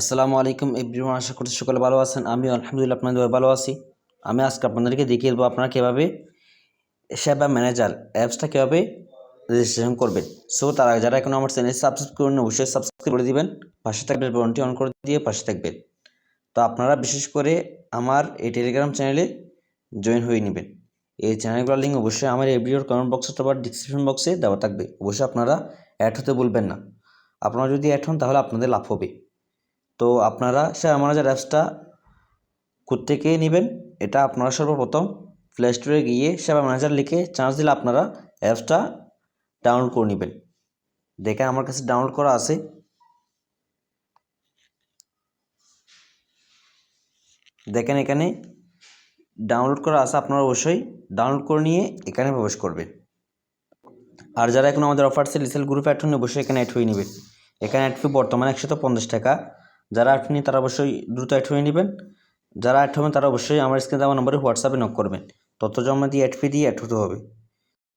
আসসালামু আলাইকুম এভরিওয়ান, আশা করছি সকলে ভালো আছেন। আমি আলহামদুলিল্লাহ, আপনাদের ভালো আছি। আমি আজকে আপনাদেরকে দেখিয়ে দেবো আপনারা কীভাবে সেবা ম্যানেজার অ্যাপসটা কীভাবে রেজিস্ট্রেশন করবেন। সো তার আগে যারা এখন আমার চ্যানেল সাবস্ক্রাইব করুন অবশ্যই সাবস্ক্রাইব করে দিবেন। পাশে থাকবে বনটি অন করে দিয়ে পাশে থাকবেন। তো আপনারা বিশেষ করে আমার এই টেলিগ্রাম চ্যানেলে জয়েন হয়ে নেবেন। এই চ্যানেলগুলোর লিঙ্ক অবশ্যই আমার এই ভিডিওর কমেন্ট বক্স অথবা ডিসক্রিপশন বক্সে দেওয়া থাকবে। অবশ্যই আপনারা অ্যাড হতে বলবেন না। আপনারা যদি অ্যাড হন, তাহলে আপনাদের লাভ হবে। তো আপনারা শেয়ার ম্যানেজার অ্যাপসটা কোত্থেকে নেবেন। এটা আপনারা সর্বপ্রথম প্লে স্টোরে গিয়ে সেবা ম্যানেজার লিখে চার্জ দিলে আপনারা অ্যাপসটা ডাউনলোড করে নেবেন। দেখেন আমার কাছে ডাউনলোড করা আছে। দেখেন এখানে ডাউনলোড করা আছে, আপনারা অবশ্যই ডাউনলোড করে নিয়ে এখানে প্রবেশ করবেন। আর যারা এখন আমাদের অফার সেল সেল গ্রুপে অ্যাড হন অবশ্যই এখানে অ্যাড হয়ে নেবেন। এখানে অ্যাড ফি বর্তমানে একশত পঞ্চাশ টাকা। যারা নিয়ে তারা অবশ্যই দ্রুত অ্যাড হয়ে নেবেন। যারা অ্যাড হবেন, তারা অবশ্যই আমার স্ক্রিনে দেওয়া নম্বরে হোয়াটসঅ্যাপে নক করবেন। তথ্য জমা দিয়ে অ্যাড ফি দিয়ে অ্যাড হতে হবে।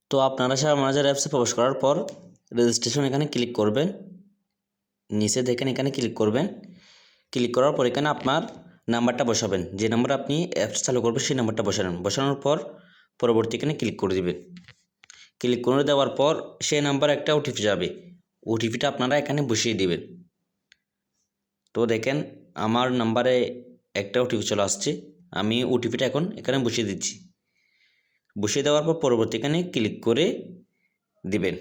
তো আপনারা শেয়ার ম্যানেজার অ্যাপসে প্রবেশ করার পর রেজিস্ট্রেশন এখানে ক্লিক করবেন। নিচে দেখেন, এখানে ক্লিক করবেন। ক্লিক করার পর এখানে আপনার নাম্বারটা বসাবেন। যে নাম্বার আপনি অ্যাপস চালু করবেন, সেই নাম্বারটা বসাবেন বসানোর পর পরবর্তী এখানে ক্লিক করে দেবেন। ক্লিক করে দেওয়ার পর সেই নাম্বার একটা ওটিপি যাবে। ওটিপিটা আপনারা এখানে বসিয়ে দিবেন। তো দেখেন, আমার নাম্বারে একটা ওটিপি চলে আসছে। আমি ওটিপিটা এখন এখানে বসিয়ে দিচ্ছি। বসিয়ে দেওয়ার পর পরবর্তী এখানে ক্লিক করে দিবেন।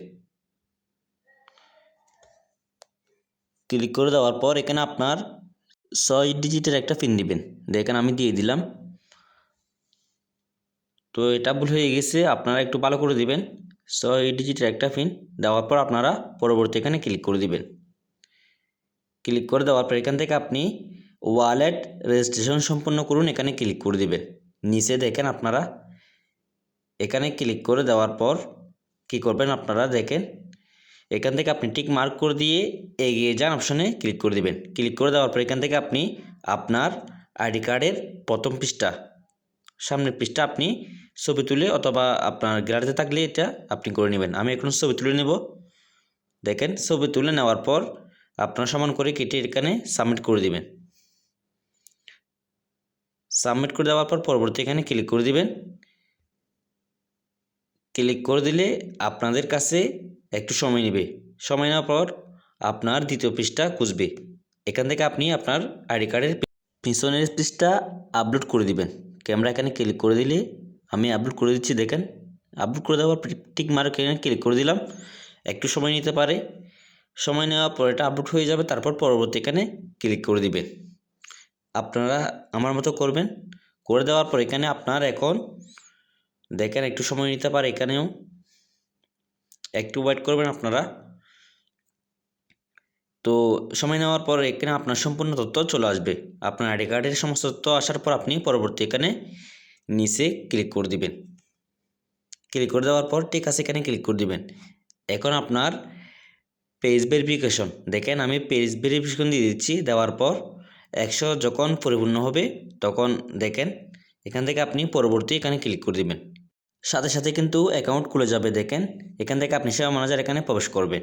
ক্লিক করে দেওয়ার পর এখানে আপনার ছয় ডিজিটের একটা পিন দিবেন। দেখেন আমি দিয়ে দিলাম। তো এটা ভুল হয়ে গেছে, আপনারা একটু ভালো করে দিবেন। ছয় ডিজিটের একটা পিন দেওয়ার পর আপনারা পরবর্তী এখানে ক্লিক করে দিবেন। ক্লিক করে দেওয়ার পর এখান থেকে আপনি ওয়ালেট রেজিস্ট্রেশন সম্পন্ন করুন, এখানে ক্লিক করে দিবেন নিচে দেখেন আপনারা, এখানে ক্লিক করে দেওয়ার পর কি করবেন আপনারা দেখেন, এখান থেকে আপনি টিক মার্ক করে দিয়ে এগিয়ে যান, অপশনে ক্লিক করে দিবেন। ক্লিক করে দেওয়ার পর এখান থেকে আপনি আপনার আইডি কার্ডের প্রথম পৃষ্ঠা, সামনের পৃষ্ঠা আপনি ছবি তুলে অথবা আপনার গ্যালারিতে থাকলে এটা আপনি করে নেবেন। আমি এখন ছবি তুলে নেব। দেখেন, ছবি তুলে নেওয়ার পর আপনার সমান করে কেটে এখানে সাবমিট করে দিবেন। সাবমিট করে দেওয়ার পর পরবর্তী এখানে ক্লিক করে দিবেন। ক্লিক করে দিলে আপনাদের কাছে একটু সময় নেবে। সময় নেওয়ার পর আপনার দ্বিতীয় পৃষ্ঠা খুঁজবে। এখান থেকে আপনি আপনার আইডি কার্ডের পিছনের পৃষ্ঠা আপলোড করে দিবেন। ক্যামেরা এখানে ক্লিক করে দিলে আমি আপলোড করে দিচ্ছি, দেখেন। আপলোড করে দেওয়ার পর টিক মার্ক এখানে ক্লিক করে দিলাম। একটু সময় নিতে পারে। সময় নেওয়ার পর এটা আপলোড হয়ে যাবে, তারপর পরবর্তী এখানে ক্লিক করে দিবেন। আপনারা আমার মতো করবেন। করে দেওয়ার পর এখানে আপনার এখন দেখেন একটু সময় নিতে পারে এখানেও। একটু ওয়েট করবেন আপনারা। তো সময় নেওয়ার পর এখানে আপনার সম্পূর্ণ তথ্য চলে আসবে। আপনার আইডি কার্ডের সমস্ত তথ্য আসার পর আপনি পরবর্তী এখানে নিচে ক্লিক করে দিবেন। ক্লিক করে দেওয়ার পর ঠিক আছে, এখানে ক্লিক করে দিবেন। এখন আপনার পেজ ভেরিফিকেশন দেখেন আমি পেজ ভেরিফিকেশন দিয়ে দিচ্ছি, দেওয়ার পর একশো যখন পরিপূর্ণ হবে, তখন দেখেন এখান থেকে আপনি পরবর্তী এখানে ক্লিক করে দিবেন। সাথে সাথে কিন্তু অ্যাকাউন্ট খুলে যাবে, দেখেন এখান থেকে আপনি সেবা ম্যানেজার এখানে প্রবেশ করবেন।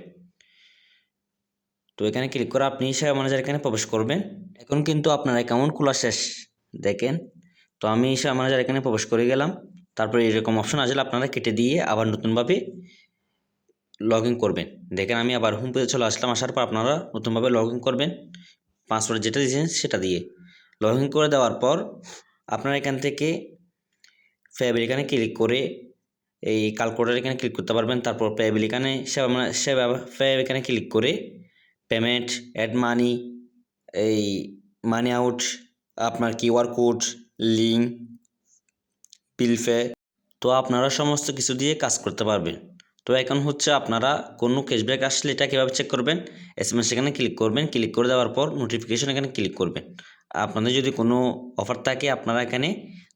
তো এখানে ক্লিক করে আপনি সেবা ম্যানেজার এখানে প্রবেশ করবেন। এখন কিন্তু আপনার অ্যাকাউন্ট খোলা শেষ। দেখেন, তো আমি সেবা ম্যানেজার এখানে প্রবেশ করে গেলাম। তারপরে এরকম অপশন আসলে আপনারা কেটে দিয়ে আবার নতুনভাবে লগ ইন করবেন। দেখেন আমি আবার হোম পেজে চলে আসলাম, আসার পর আপনারা নতুনভাবে লগ ইন করবেন। পাসওয়ার্ড যেটা দিয়েছেন সেটা দিয়ে। লগ ইন করে দেওয়ার পর আপনারা এখান থেকে ফেবিল এখানে ক্লিক করে এই ক্যালকুলেটার এখানে ক্লিক করতে পারবেন। তারপর পেবিল এখানে সেবা মানে সেবা ফেব এখানে ক্লিক করে পেমেন্ট অ্যাড মানি এই মানি আউট আপনার QR code link bill pay তো আপনারা সমস্ত কিছু দিয়ে কাজ করতে পারবেন। তো এখন হচ্ছে আপনারা কোনো ক্যাশব্যাক আসলে এটা কীভাবে চেক করবেন? এস এম এস এখানে ক্লিক করবেন ক্লিক করে দেওয়ার পর নোটিফিকেশন এখানে ক্লিক করবেন। আপনাদের যদি কোনো অফার থাকে, আপনারা এখানে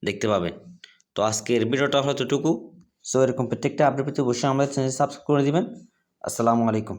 দেখতে পাবেন। তো আজকের ভিডিওটা হলো এতটুকু। সো এরকম প্রত্যেকটা আপডেট পেতে অবশ্যই আমাদের চ্যানেল সাবস্ক্রাইব করে দেবেন। আসসালামু আলাইকুম।